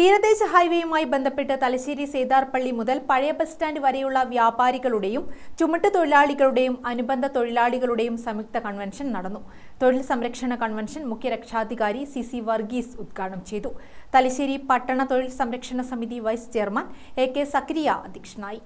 തീരദേശ ഹൈവേയുമായി ബന്ധപ്പെട്ട് തലശ്ശേരി സേതാർപള്ളി മുതൽ പഴയ ബസ് സ്റ്റാൻഡ് വരെയുള്ള വ്യാപാരികളുടെയും ചുമട്ട് തൊഴിലാളികളുടെയും അനുബന്ധ തൊഴിലാളികളുടെയും സംയുക്ത കൺവെൻഷൻ നടന്നു. തൊഴിൽ സംരക്ഷണ കൺവെൻഷൻ മുഖ്യ രക്ഷാധികാരി സി സി വർഗീസ് ഉദ്ഘാടനം ചെയ്തു. തലശ്ശേരി പട്ടണ തൊഴിൽ സംരക്ഷണ സമിതി vice chairman A K Zakariya അധ്യക്ഷനായി.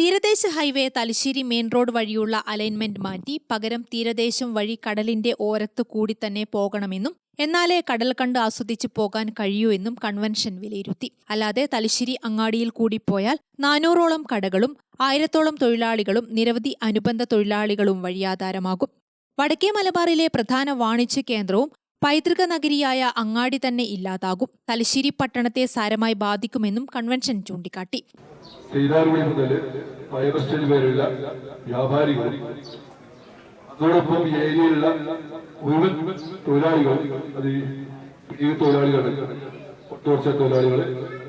തീരദേശ ഹൈവേ തലശ്ശേരി മെയിൻ റോഡ് വഴിയുള്ള അലൈൻമെന്റ് മാറ്റി പകരം തീരദേശം വഴി കടലിന്റെ ഓരത്തു കൂടി തന്നെ പോകണമെന്നും എന്നാലേ കടൽ കണ്ട് ആസ്വദിച്ചു പോകാൻ കഴിയൂ എന്നും കൺവെൻഷൻ വിലയിരുത്തി. അല്ലാതെ തലശ്ശേരി അങ്ങാടിയിൽ കൂടി പോയാൽ നാനൂറോളം കടകളും ആയിരത്തോളം തൊഴിലാളികളും നിരവധി അനുബന്ധ തൊഴിലാളികളും വഴിയാധാരമാകും വടക്കേ മലബാറിലെ പ്രധാന വാണിജ്യ കേന്ദ്രവും പൈതൃക നഗരിയായ അങ്ങാടി തന്നെ ഇല്ലാതാകും. തലശ്ശേരി പട്ടണത്തെ സാരമായി ബാധിക്കുമെന്നും കൺവെൻഷൻ ചൂണ്ടിക്കാട്ടി. അതോടൊപ്പം ഈ ഏരിയയിലുള്ള മുഴുവൻ തൊഴിലാളികൾ അത് ഈ തൊഴിലാളികൾ ഓട്ടോറിക്ഷ തൊഴിലാളികൾ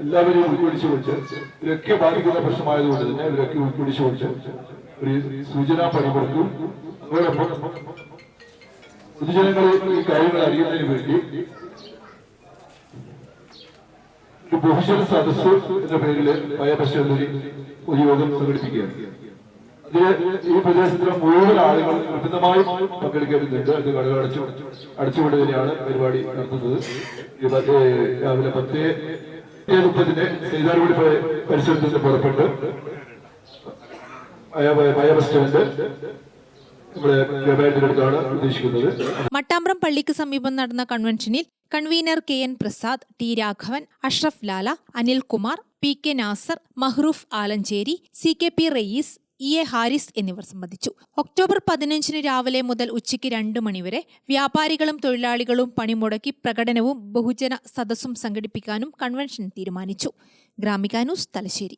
എല്ലാവരെയും ഉൾക്കൊള്ളിച്ചു വിളിച്ച് ഇതൊക്കെ ബാധിക്കുന്ന പ്രശ്നമായതുകൊണ്ട് തന്നെ ഇവരൊക്കെ ഉൾക്കൊള്ളിച്ചു വിളിച്ച് ഒരു സൂചനാ പണി കൊടുക്കും അതോടൊപ്പം പൊതുജനങ്ങൾ ഈ കാര്യങ്ങൾ അറിയുന്നതിന് വേണ്ടി ഒരു ബഹുജന സദസ് എന്ന പേരിൽ ഭയപശ്ചാത്തലി ഒരു യോഗം സംഘടിപ്പിക്കുകയാണ്. ഈ പ്രദേശത്തിലെ മുഴുവൻ ആളുകൾ കൃത്യമായി പങ്കെടുക്കേണ്ടതുണ്ട് അത് കടകളടച്ചു അടച്ചുകൊണ്ട് തന്നെയാണ് പരിപാടി നടത്തുന്നത്. രാവിലെ പത്തേ മുപ്പതിന് സൈതാർകുടി പരിസരത്ത് നിന്ന് പുറപ്പെട്ട് ഉദ്ദേശിക്കുന്നത്. മട്ടാമ്പ്രം പള്ളിക്ക് സമീപം നടന്ന കൺവെൻഷനിൽ convener K N Prasad T Raghavan Ashraf Lala Anilkumar P K Nasar Mahroof Alancheri C K P Rayees E. A. Haris എന്നിവർ സംബന്ധിച്ചു. ഒക്ടോബർ പതിനഞ്ചിന് രാവിലെ മുതൽ ഉച്ചയ്ക്ക് രണ്ട് മണിവരെ വ്യാപാരികളും തൊഴിലാളികളും പണിമുടക്കി പ്രകടനവും ബഹുജന സദസ്സും സംഘടിപ്പിക്കാനും കൺവെൻഷൻ തീരുമാനിച്ചു. Gramika news Thalassery.